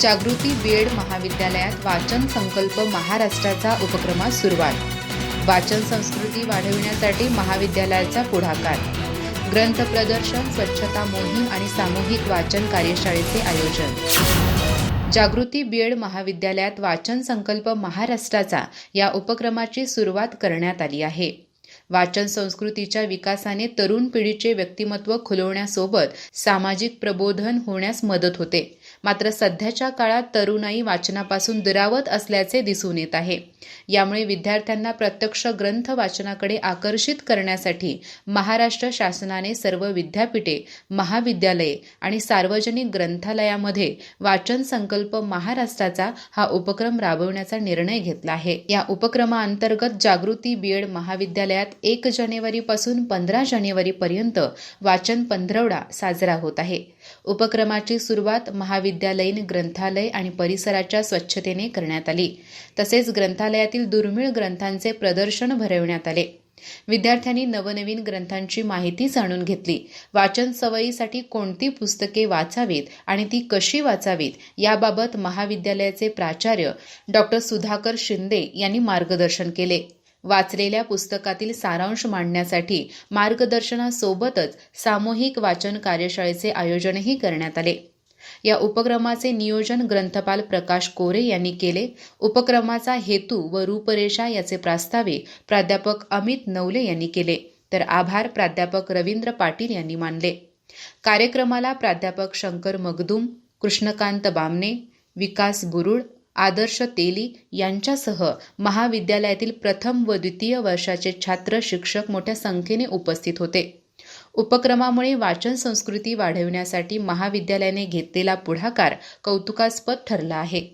जागृती B.Ed महाविद्यालयात वाचन संकल्प महाराष्ट्राचा उपक्रमास सुरुवात. वाचन संस्कृती वाढविण्यासाठी महाविद्यालयाचा पुढाकार. ग्रंथ प्रदर्शन स्वच्छता मोहीम आणि सामूहिक वाचन कार्यशाळेचे आयोजन. जागृती बीएड महाविद्यालयात वाचन संकल्प महाराष्ट्राचा या उपक्रमाची सुरुवात करण्यात आली आहे. वाचन संस्कृतीच्या विकासाने तरुण पिढीचे व्यक्तिमत्व खुलवण्यासोबत सामाजिक प्रबोधन होण्यास मदत होते. मात्र सध्याच्या काळात तरुणाई वाचनापासून दुरावत असल्याचे दिसून येत आहे. यामुळे विद्यार्थ्यांना प्रत्यक्ष ग्रंथ वाचनाकडे आकर्षित करण्यासाठी महाराष्ट्र शासनाने सर्व विद्यापीठे महाविद्यालये आणि सार्वजनिक ग्रंथालयामध्ये वाचन संकल्प महाराष्ट्राचा हा उपक्रम राबवण्याचा निर्णय घेतला आहे. या उपक्रमाअंतर्गत जागृती बीएड महाविद्यालयात एक जानेवारीपासून पंधरा जानेवारीपर्यंत वाचन पंधरवडा साजरा होत आहे. उपक्रमाची सुरुवात महाविद्यालयीन ग्रंथालय आणि परिसराच्या स्वच्छतेने करण्यात आली. तसेच ग्रंथालयातील दुर्मिळ ग्रंथांचे प्रदर्शन भरवण्यात आले. विद्यार्थ्यांनी नवनवीन ग्रंथांची माहिती जाणून घेतली. वाचन सवयीसाठी कोणती पुस्तके वाचावीत आणि ती कशी वाचावीत याबाबत महाविद्यालयाचे प्राचार्य डॉक्टर सुधाकर शिंदे यांनी मार्गदर्शन केले. वाचलेल्या पुस्तकातील सारांश मांडण्यासाठी मार्गदर्शनासोबतच सामूहिक वाचन कार्यशाळेचे आयोजनही करण्यात आले. या उपक्रमाचे नियोजन ग्रंथपाल प्रकाश कोरे यांनी केले. उपक्रमाचा हेतू व रूपरेषा याचे प्रास्तावे प्राध्यापक अमित नवले यांनी केले. तर आभार प्राध्यापक रवींद्र पाटील यांनी मानले. कार्यक्रमाला प्राध्यापक शंकर मगदूम कृष्णकांत बामणे विकास बुरुड आदर्श तेली यांच्यासह महाविद्यालयातील प्रथम व द्वितीय वर्षाचे छात्र शिक्षक मोठ्या संख्येने उपस्थित होते. उपक्रमामुळे वाचन संस्कृती वाढविण्यासाठी महाविद्यालयाने घेतलेला पुढाकार कौतुकास्पद ठरला आहे.